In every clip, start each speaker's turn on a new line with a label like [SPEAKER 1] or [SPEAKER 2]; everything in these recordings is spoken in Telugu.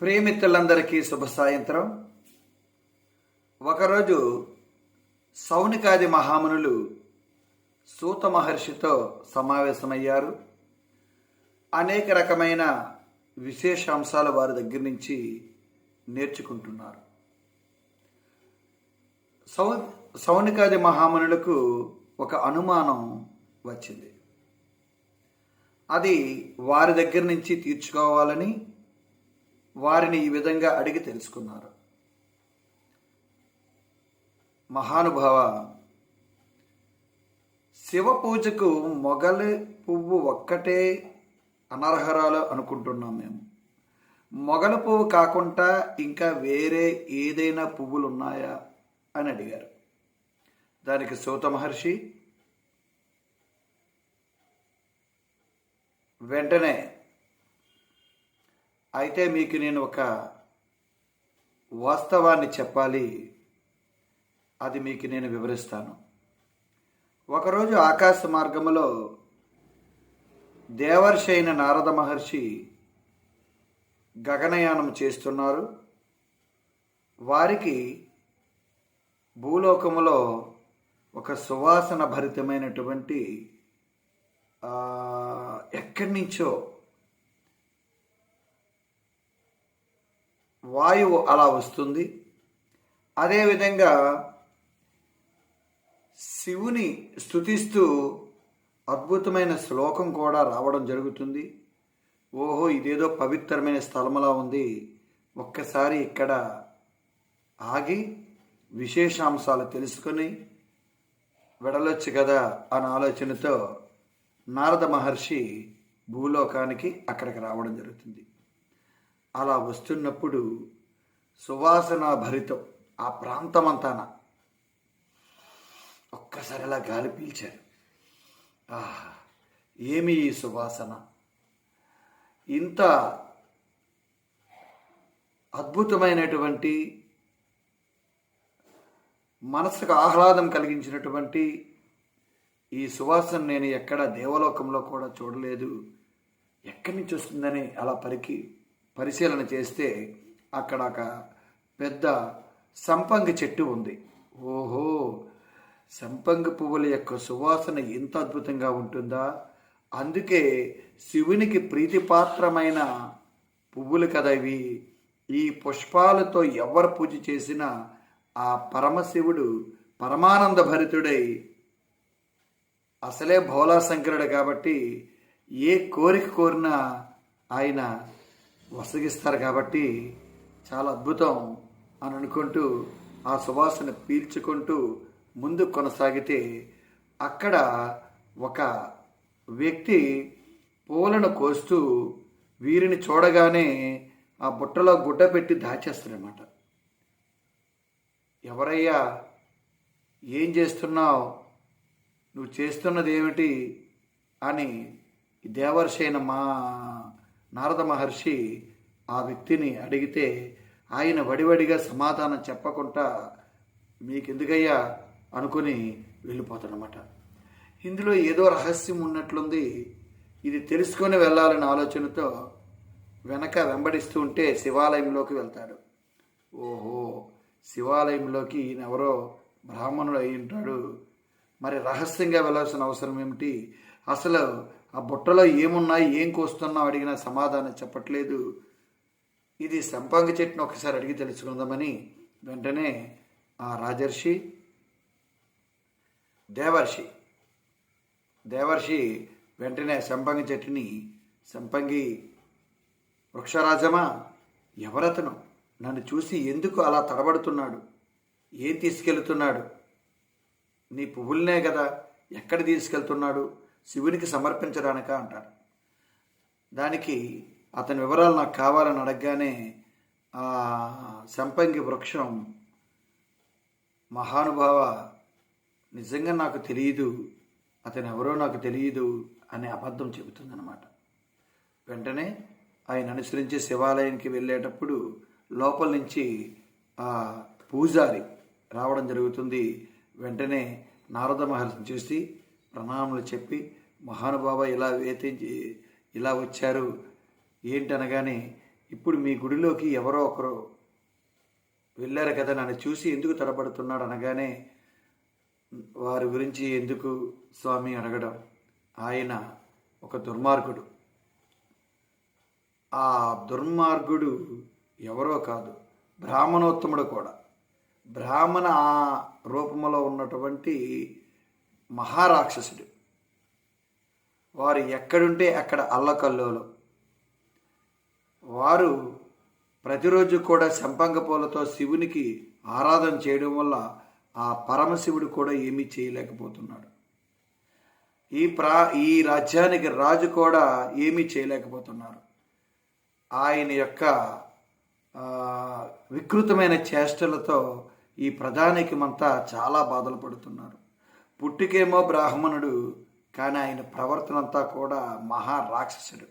[SPEAKER 1] ప్రేమిత్రులందరికీ శుభ సాయంత్రం. ఒకరోజు సౌనికాది మహామునులు సూత మహర్షితో సమావేశమయ్యారు. అనేక రకమైన విశేషాంశాలు వారి దగ్గర నుంచి నేర్చుకుంటున్నారు. సౌ సౌనికాది మహామునులకు ఒక అనుమానం వచ్చింది. అది వారి దగ్గర నుంచి తీర్చుకోవాలని వారిని ఈ విధంగా అడిగి తెలుసుకున్నారు. మహానుభావ శివ పూజకు మొగలి పువ్వు ఒక్కటే అనర్హరాలు అనుకుంటున్నాం మేము. మొగల పువ్వు కాకుండా ఇంకా వేరే ఏదైనా పువ్వులు ఉన్నాయా అని అడిగారు. దానికి సూత మహర్షి వెంటనే అయితే మీకు నేను ఒక వాస్తవాన్ని చెప్పాలి. అది మీకు నేను వివరిస్తాను. ఒకరోజు ఆకాశ మార్గములో దేవర్షి అయిన నారద మహర్షి గగనయానం చేస్తున్నారు. వారికి భూలోకములో ఒక సువాసన భరితమైనటువంటి ఎక్కడి నుంచో వాయువు అలా వస్తుంది. అదేవిధంగా శివుని స్థుతిస్తూ అద్భుతమైన శ్లోకం కూడా రావడం జరుగుతుంది. ఓహో ఇదేదో పవిత్రమైన స్థలములా ఉంది. ఒక్కసారి ఇక్కడ ఆగి విశేషాంశాలు తెలుసుకొని వెడలొచ్చు కదా అనే ఆలోచనతో నారద మహర్షి భూలోకానికి అక్కడికి రావడం జరుగుతుంది. అలా వస్తున్నప్పుడు సువాసన భరితం ఆ ప్రాంతమంతాన. ఒక్కసారి అలా గాలి పీల్చారు. ఆహా ఏమి ఈ సువాసన? ఇంత అద్భుతమైనటువంటి మనసుకు ఆహ్లాదం కలిగించినటువంటి ఈ సువాసన నేను ఎక్కడ దేవలోకంలో కూడా చూడలేదు. ఎక్కడి నుంచి వస్తుందని అలా పరికి పరిశీలన చేస్తే అక్కడ ఒక పెద్ద సంపంగి చెట్టు ఉంది. ఓహో! సంపంగి పువ్వుల యొక్క సువాసన ఎంత అద్భుతంగా ఉంటుందా? అందుకే శివునికి ప్రీతిపాత్రమైన పువ్వులు కదా ఇవి. ఈ పుష్పాలతో ఎవరు పూజ చేసినా ఆ పరమశివుడు పరమానంద భరితుడై అసలే భోలాశంకరుడు కాబట్టి ఏ కోరిక కోరినా ఆయన వసగిస్తారు కాబట్టి చాలా అద్భుతం అని అనుకుంటూ ఆ సువాసన పీల్చుకుంటూ ముందు కొనసాగితే అక్కడ ఒక వ్యక్తి పూలను కోస్తూ వీరిని చూడగానే ఆ బుట్టలో గుడ్డ పెట్టి దాచేస్తారన్నమాట ఎవరయ్యా ఏం చేస్తున్నావు? నువ్వు చేస్తున్నది ఏమిటి? అని దేవర్షైన మా నారద మహర్షి ఆ వ్యక్తిని అడిగితే ఆయన వడివడిగా సమాధానం చెప్పకుండా మీకెందుకయ్యా? అనుకుని వెళ్ళిపోతాడనమాట ఇందులో ఏదో రహస్యం ఉన్నట్లుంది. ఇది తెలుసుకొని వెళ్ళాలనే ఆలోచనతో వెనక వెంబడిస్తూ ఉంటే శివాలయంలోకి వెళ్తాడు. ఓహో శివాలయంలోకి ఈయనెవరో బ్రాహ్మణుడు అయి ఉంటాడు. మరి రహస్యంగా వెళ్ళాల్సిన అవసరం ఏమిటి? అసలు ఆ బుట్టలో ఏమున్నాయి ఏం కోస్తున్నావు అడిగినా సమాధానం చెప్పట్లేదు. ఇది సంపంగి చెట్టును ఒకసారి అడిగి తెలుసుకుందామని వెంటనే ఆ రాజర్షి దేవర్షి దేవర్షి వెంటనే సంపంగి చెట్టుని సంపంగి వృక్షరాజమా ఎవరతను? నన్ను చూసి ఎందుకు అలా తడబడుతున్నాడు? ఏం తీసుకెళ్తున్నాడు? నీ పువ్వులనే కదా ఎక్కడ తీసుకెళ్తున్నాడు? శివునికి సమర్పించడానిక అంటారు దానికి అతని వివరాలు నాకు కావాలని అడగగానే ఆ సంపంగి వృక్షం మహానుభావ నిజంగా నాకు తెలియదు అతను ఎవరో నాకు తెలియదు అనే అబద్ధం చెబుతుందన్నమాట. వెంటనే ఆయన అనుసరించి శివాలయానికి వెళ్ళేటప్పుడు లోపల నుంచి ఆ పూజారి రావడం జరుగుతుంది. వెంటనే నారద మహర్షిని చూసి ప్రణామములు చెప్పి మహానుభావ ఇలా వేతించి ఇలా వచ్చారు ఏంటనగానే ఇప్పుడు మీ గుడిలోకి ఎవరో ఒకరు వెళ్ళారు కదా నన్ను చూసి ఎందుకు తడబడుతున్నాడు? అనగానే వారి గురించి ఎందుకు? స్వామి అడగడం. ఆయన ఒక దుర్మార్గుడు. ఆ దుర్మార్గుడు ఎవరో కాదు బ్రాహ్మణోత్తముడు కూడా. బ్రాహ్మణ ఆ రూపంలో ఉన్నటువంటి మహారాక్షసుడు. వారు ఎక్కడుంటే అక్కడ అల్లకల్లోలు. వారు ప్రతిరోజు కూడా సంపంగ పూలతో శివునికి ఆరాధన చేయడం వల్ల ఆ పరమశివుడు కూడా ఏమీ చేయలేకపోతున్నాడు. ఈ ప్రా ఈ రాజ్యానికి రాజు కూడా ఏమీ చేయలేకపోతున్నారు. ఆయన యొక్క వికృతమైన చేష్టలతో ఈ ప్రధానికమంతా చాలా బాధలు పడుతున్నారు. పుట్టికేమో బ్రాహ్మణుడు కానీ ఆయన ప్రవర్తన అంతా కూడా మహా రాక్షసుడు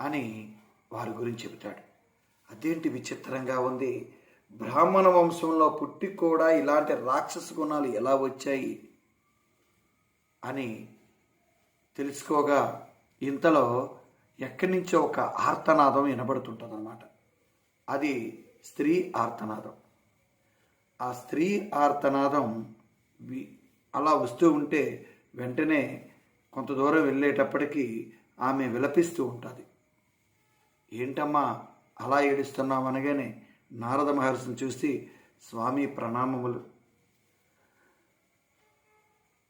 [SPEAKER 1] అని వారి గురించి చెబుతాడు. అదేంటి విచిత్రంగా ఉంది? బ్రాహ్మణ వంశంలో పుట్టి కూడా ఇలాంటి రాక్షస గుణాలు ఎలా వచ్చాయి అని తెలుసుకోగా ఇంతలో ఎక్కడి నుంచో ఒక ఆర్తనాదం వినబడుతుంటుంది అది స్త్రీ ఆర్తనాదం. ఆ స్త్రీ ఆర్తనాదం వి- అలా వస్తూ ఉంటే వెంటనే కొంత దూరం వెళ్ళేటప్పటికీ ఆమె విలపిస్తూ ఉంటుంది. ఏంటమ్మా అలా ఏడుస్తున్నావు అనగానే నారద మహర్షిని చూసి స్వామి ప్రణామములు.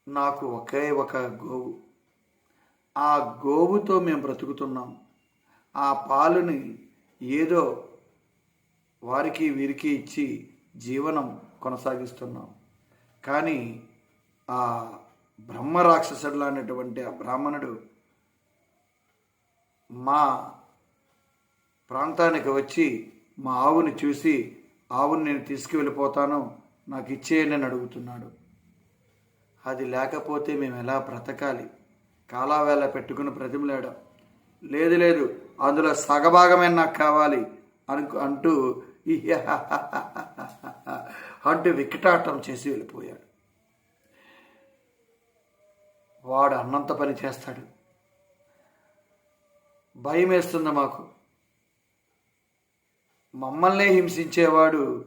[SPEAKER 1] నాకు ఒకే ఒక గోవు. ఆ గోవుతో మేము బ్రతుకుతున్నాం. ఆ పాలుని ఏదో వారికి వీరికి ఇచ్చి జీవనం కొనసాగిస్తున్నాం. కానీ ఆ బ్రహ్మ రాక్షసుడు అనేటువంటి ఆ బ్రాహ్మణుడు మా ప్రాంతానికి వచ్చి మా ఆవుని చూసి ఆవుని నేను తీసుకువెళ్ళిపోతాను నాకు ఇచ్చేయని అడుగుతున్నాడు. అది లేకపోతే మేము ఎలా బ్రతకాలి? కాలావేళ పెట్టుకుని ప్రతిమలాడాం లేదు లేదు అందులో సగభాగమే నాకు కావాలి అను అంటూ అంటూ వికటాటం చేసి వెళ్ళిపోయాడు. వాడు అన్నంత పని చేస్తాడు. భయం వేస్తుంది మాకు. మమ్మల్నే హింసించేవాడు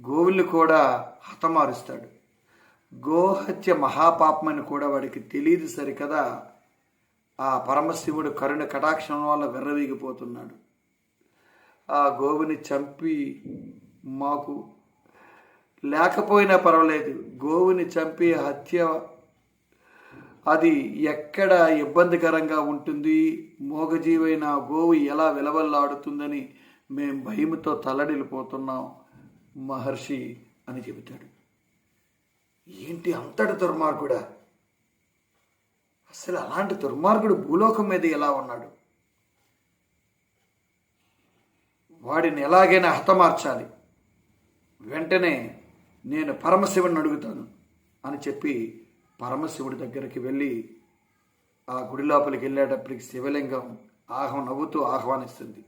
[SPEAKER 1] గోవుల్ని కూడా హతమారుస్తాడు. గోహత్య మహాపాపమని కూడా వాడికి తెలియదు సరికదా. ఆ పరమశివుడు కరుణ కటాక్షం వల్ల విర్రవీగిపోతున్నాడు. ఆ గోవుని చంపి మాకు లేకపోయినా పర్వాలేదు. గోవుని చంపి హత్య అది ఎక్కడ ఇబ్బందికరంగా ఉంటుంది? మోగజీవైన గోవు ఎలా విలవల్లాడుతుందని మేం భయముతో తల్లడిల్లిపోతున్నాం మహర్షి అని చెబుతాడు. ఏంటి అంతటి దుర్మార్గుడా? అసలు అలాంటి దుర్మార్గుడు భూలోకం మీద ఎలా ఉన్నాడు? వాడిని ఎలాగైనా హతమార్చాలి. వెంటనే నేను పరమశివుని అడుగుతాను అని చెప్పి పరమశివుడి దగ్గరికి వెళ్ళి ఆ గుడి లోపలికి వెళ్ళేటప్పటికి శివలింగం ఆహ్వ నవ్వుతూ ఆహ్వానిస్తుంది.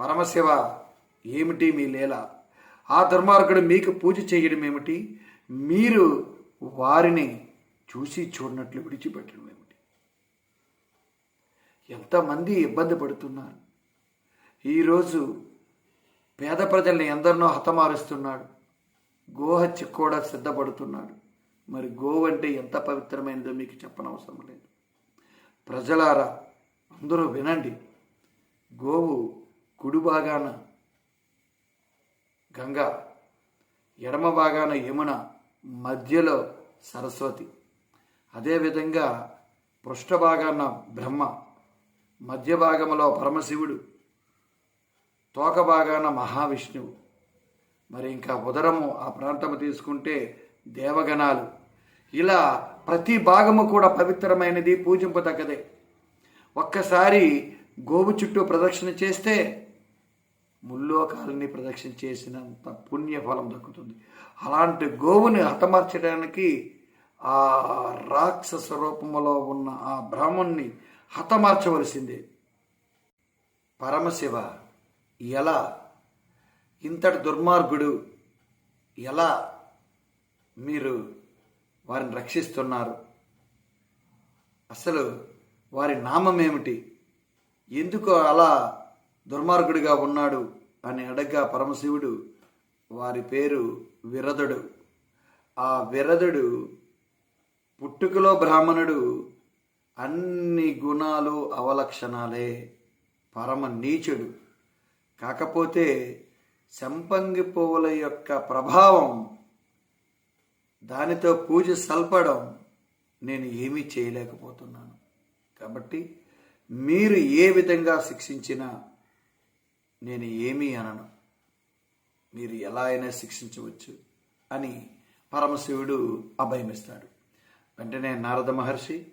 [SPEAKER 1] పరమశివ ఏమిటి మీ లీల? ఆ దుర్మార్గుడు మీకు పూజ చేయడం ఏమిటి? మీరు వారిని చూసి చూడనట్లు విడిచిపెట్టడం ఏమిటి? ఎంతమంది ఇబ్బంది పడుతున్నారు. ఈరోజు పేద ప్రజల్ని ఎందరినో హతమారుస్తున్నాడు. గోహత్య కూడా సిద్ధపడుతున్నాడు. మరి గోవు అంటే ఎంత పవిత్రమైనదో మీకు చెప్పనవసరం లేదు. ప్రజలారా అందరూ వినండి. గోవు కుడి భాగాన గంగా ఎడమ భాగాన యమున మధ్యలో సరస్వతి. అదేవిధంగా పృష్ఠభాగాన బ్రహ్మ మధ్య భాగంలో పరమశివుడు తోక భాగాన మహావిష్ణువు. మరి ఇంకా ఉదరము ఆ ప్రాంతము తీసుకుంటే దేవగణాలు ఇలా ప్రతి భాగము కూడా పవిత్రమైనది పూజింపదగ్గదే. ఒక్కసారి గోవు చుట్టూ ప్రదక్షిణ చేస్తే ముల్లోకాలని ప్రదక్షిణ చేసినంత పుణ్యఫలం దక్కుతుంది. అలాంటి గోవుని హతమార్చడానికి ఆ రాక్షస రూపంలో ఉన్న ఆ బ్రాహ్మణ్ణి హతమార్చవలసిందే. పరమశివ ఎలా? ఇంతటి దుర్మార్గుడు ఎలా మీరు వారిని రక్షిస్తున్నారు. అసలు వారి నామం ఏమిటి? ఎందుకు అలా దుర్మార్గుడిగా ఉన్నాడు అని అడగ్గా పరమశివుడు వారి పేరు విరదుడు. ఆ విరదుడు పుట్టుకలో బ్రాహ్మణుడు అన్ని గుణాలు అవలక్షణాలే. పరమ నీచుడు. కాకపోతే సంపంగి పువ్వుల యొక్క ప్రభావం దానితో పూజ సల్పడం నేను ఏమీ చేయలేకపోతున్నాను. కాబట్టి మీరు ఏ విధంగా శిక్షించినా నేను ఏమీ అనను. మీరు ఎలా అయినా శిక్షించవచ్చు అని పరమశివుడు అభయమిస్తాడు. వెంటనే నారద మహర్షి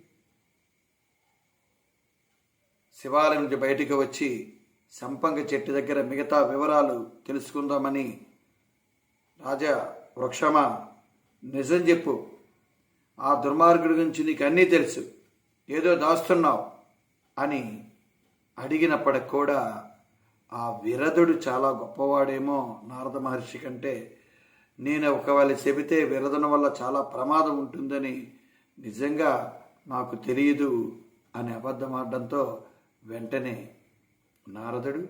[SPEAKER 1] శివాలయం నుంచి బయటికి వచ్చి సంపంగ చెట్టు దగ్గర మిగతా వివరాలు తెలుసుకుందామని రాజా వృక్షమా నిజం చెప్పు. ఆ దుర్మార్గుడి గురించి నీకు అన్నీ తెలుసు. ఏదో దాస్తున్నావు అని అడిగినప్పటికి కూడా ఆ విరదుడు చాలా గొప్పవాడేమో నారద మహర్షి కంటే. నేను ఒకవేళ చెబితే విరదన వల్ల చాలా ప్రమాదం ఉంటుందని నిజంగా నాకు తెలియదు అని అబద్ధమాడడంతో వెంటనే నారదుడు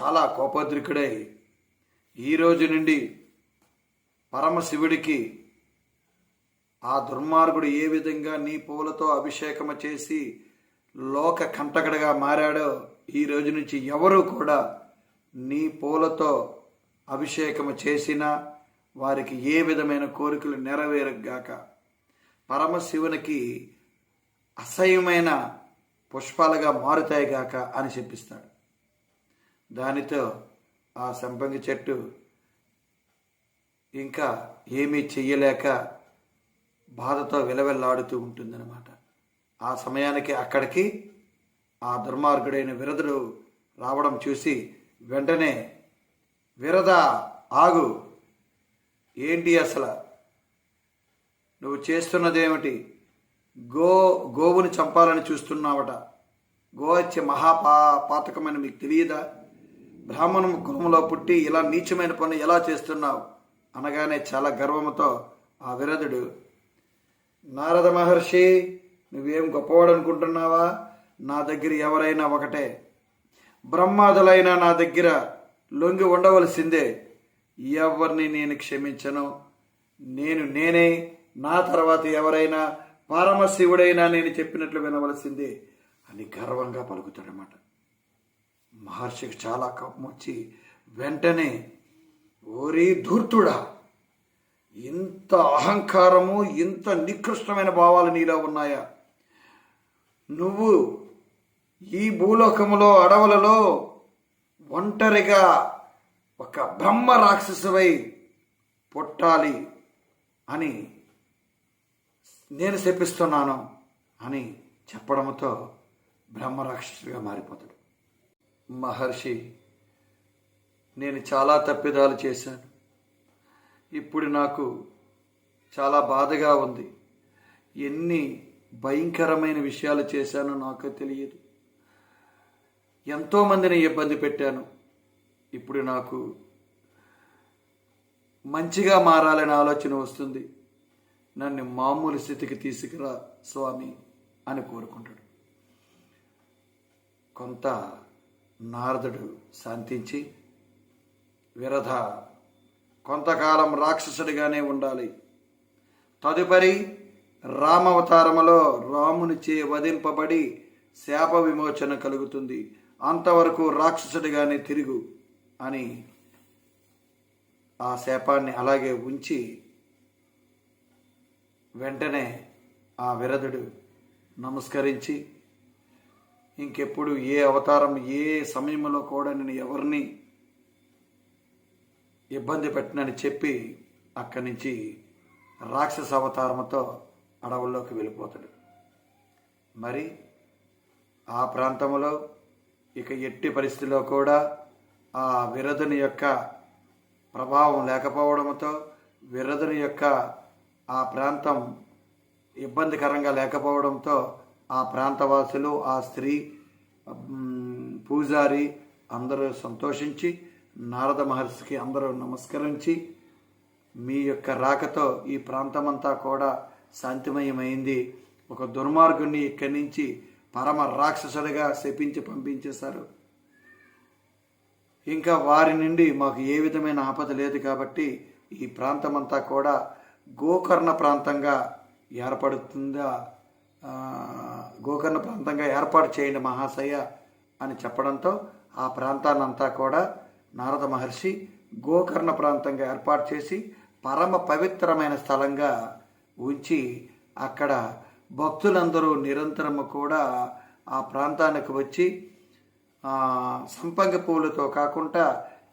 [SPEAKER 1] చాలా కోపోద్రికుడై ఈ రోజు నుండి పరమశివుడికి ఆ దుర్మార్గుడు ఏ విధంగా నీ పూలతో అభిషేకం చేసి లోక కంటకడగా మారాడో ఈ రోజు నుంచి ఎవరు కూడా నీ పూలతో అభిషేకం చేసినా వారికి ఏ విధమైన కోరికలు నెరవేరగాక. పరమశివునికి అసహ్యమైన పుష్పాలుగా మారుతాయి గాక అని చెప్పిస్తాడు. దానితో ఆ సంపంగి చెట్టు ఇంకా ఏమీ చెయ్యలేక బాధతో విలవెల్లాడుతూ ఉంటుందన్నమాట. ఆ సమయానికి అక్కడికి ఆ దుర్మార్గుడైన విరదుడు రావడం చూసి వెంటనే విరద ఆగు. ఏంటి అసలు? నువ్వు చేస్తున్నదేమిటి? గో గోవుని చంపాలని చూస్తున్నావట. గో వచ్చే మహాపా పాతకమని మీకు తెలియదా? బ్రాహ్మణ కులంలో పుట్టి ఇలా నీచమైన పని ఎలా చేస్తున్నావు? అనగానే చాలా గర్వంతో ఆ విరదుడు నారద మహర్షి నువ్వేం గొప్పవాడు అనుకుంటున్నావా నా దగ్గర ఎవరైనా ఒకటే. బ్రహ్మాదులైనా నా దగ్గర లొంగి ఉండవలసిందే. ఎవరిని నేను క్షమించను? నేను నేనే నా తర్వాత ఎవరైనా పరమశివుడైనా నేను చెప్పినట్లు వినవలసిందే అని గర్వంగా పలుకుతాడనమాట మహర్షికి చాలా కోపం వచ్చి వెంటనే ఓరి ధూర్తుడా ఇంత అహంకారము ఇంత నికృష్టమైన భావాలు నీలో ఉన్నాయా? నువ్వు ఈ భూలోకములో అడవులలో ఒంటరిగా ఒక బ్రహ్మ రాక్షసువై పుట్టాలి అని నేను శపిస్తున్నాను అని చెప్పడంతో బ్రహ్మ రాక్షసుగా మారిపోతాడు. మహర్షి నేను చాలా తప్పిదాలు చేశాను. ఇప్పుడు నాకు చాలా బాధగా ఉంది. ఎన్ని భయంకరమైన విషయాలు చేశానో నాకు తెలియదు. ఎంతోమందిని ఇబ్బంది పెట్టాను. ఇప్పుడు నాకు మంచిగా మారాలనే ఆలోచన వస్తుంది. నన్ను మామూలు స్థితికి తీసుకురా స్వామి అని కోరుకుంటాడు. కొంత నారదుడు శాంతించి విరధ కొంతకాలం రాక్షసుడిగానే ఉండాలి. తదుపరి రామవతారములో రామునిచే వధింపబడి శాప విమోచన కలుగుతుంది. అంతవరకు రాక్షసుడిగానే తిరుగు అని ఆ శాపాన్ని అలాగే ఉంచి వెంటనే ఆ విరదుడు నమస్కరించి ఇంకెప్పుడు ఏ అవతారం ఏ సమయంలో కూడా నేను ఎవరిని ఇబ్బంది పెట్టనని చెప్పి అక్కడి నుంచి రాక్షస అవతారంతో అడవుల్లోకి వెళ్ళిపోతాడు. మరి ఆ ప్రాంతంలో ఇక ఎట్టి పరిస్థితిలో కూడా ఆ విరదుని యొక్క ప్రభావం లేకపోవడంతో విరదుని యొక్క ఆ ప్రాంతం ఇబ్బందికరంగా లేకపోవడంతో ఆ ప్రాంతవాసులు ఆ స్త్రీ పూజారి అందరూ సంతోషించి నారద మహర్షికి అందరూ నమస్కరించి మీ యొక్క రాకతో ఈ ప్రాంతమంతా కూడా శాంతిమయమైంది. ఒక దుర్మార్గుణ్ణి ఇక్కడి నుంచి పరమ రాక్షసుడిగా శపించి పంపించేశారు. ఇంకా వారి నుండి మాకు ఏ విధమైన ఆపద లేదు కాబట్టి ఈ ప్రాంతమంతా కూడా గోకర్ణ ప్రాంతంగా ఏర్పడుతుందా? గోకర్ణ ప్రాంతంగా ఏర్పాటు చేయండి మహాశయ అని చెప్పడంతో ఆ ప్రాంతాన్నంతా కూడా నారద మహర్షి గోకర్ణ ప్రాంతంగా ఏర్పాటు చేసి పరమ పవిత్రమైన స్థలంగా ఉంచి అక్కడ భక్తులందరూ నిరంతరము కూడా ఆ ప్రాంతానికి వచ్చి సంపంగి సంపంగ పూలతో కాకుండా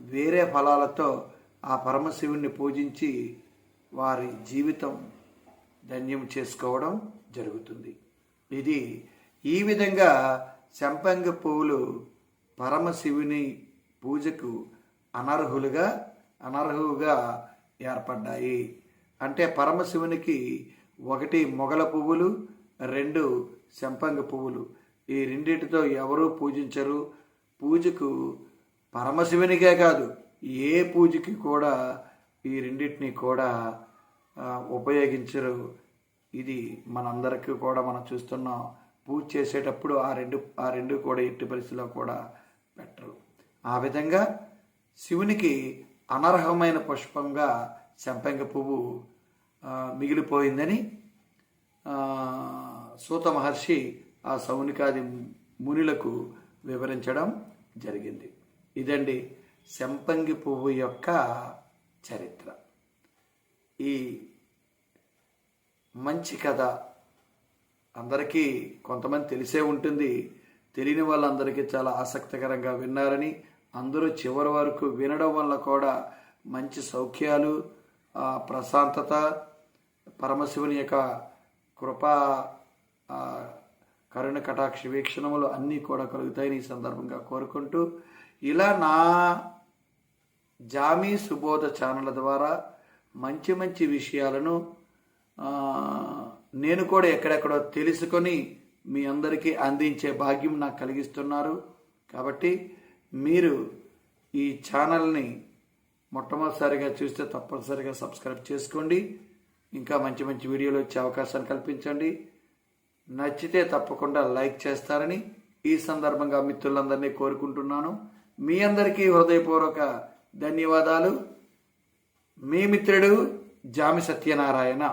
[SPEAKER 1] వేరే ఫలాలతో ఆ పరమశివుణ్ణి పూజించి వారి జీవితం ధన్యం చేసుకోవడం జరుగుతుంది. ఇది ఈ విధంగా సంపంగ పువ్వులు పరమశివుని పూజకు అనర్హులుగా అనర్హులుగా ఏర్పడ్డాయి. అంటే పరమశివునికి ఒకటి మొగల పువ్వులు రెండు సంపంగ పువ్వులు. ఈ రెండిటితో ఎవరూ పూజించరు? పూజకు పరమశివునికే కాదు ఏ పూజకి కూడా ఈ రెండింటిని కూడా ఉపయోగించరు. ఇది మనందరికీ కూడా మనం చూస్తున్నాం పూజ చేసేటప్పుడు ఆ రెండు ఆ రెండు కూడా ఎట్టి పరిస్థితిలో కూడా పెట్టరు. ఆ విధంగా శివునికి అనర్హమైన పుష్పంగా సంపంగ పువ్వు మిగిలిపోయిందని సూత మహర్షి ఆ సౌనికాది మునులకు వివరించడం జరిగింది. ఇదండి సంపంగి పువ్వు యొక్క చరిత్ర. ఈ మంచి కథ. అందరికీ కొంతమంది తెలిసే ఉంటుంది. తెలియని వాళ్ళందరికీ చాలా ఆసక్తికరంగా విన్నారని అందరూ చివరి వరకు వినడం వల్ల కూడా మంచి సౌఖ్యాలు ప్రశాంతత పరమశివుని యొక్క కృపా కరుణ కటాక్ష వీక్షణములు అన్నీ కూడా కలుగుతాయని ఈ సందర్భంగా కోరుకుంటూ ఇలా నా జామీ సుబోధ ఛానల్ ద్వారా మంచి మంచి విషయాలను నేను కూడా ఎక్కడెక్కడో తెలుసుకొని మీ అందరికీ అందించే భాగ్యం నాకు కలిగిస్తున్నారు. కాబట్టి మీరు ఈ ఛానల్ని మొట్టమొదటిసారిగా చూస్తే తప్పనిసరిగా సబ్స్క్రైబ్ చేసుకోండి. ఇంకా మంచి మంచి వీడియోలు వచ్చే అవకాశాన్ని కల్పించండి. నచ్చితే తప్పకుండా లైక్ చేస్తారని ఈ సందర్భంగా మిత్రులందరినీ కోరుకుంటున్నాను. మీ అందరికీ హృదయపూర్వక ధన్యవాదాలు. మీ మిత్రుడు జామి సత్యనారాయణ.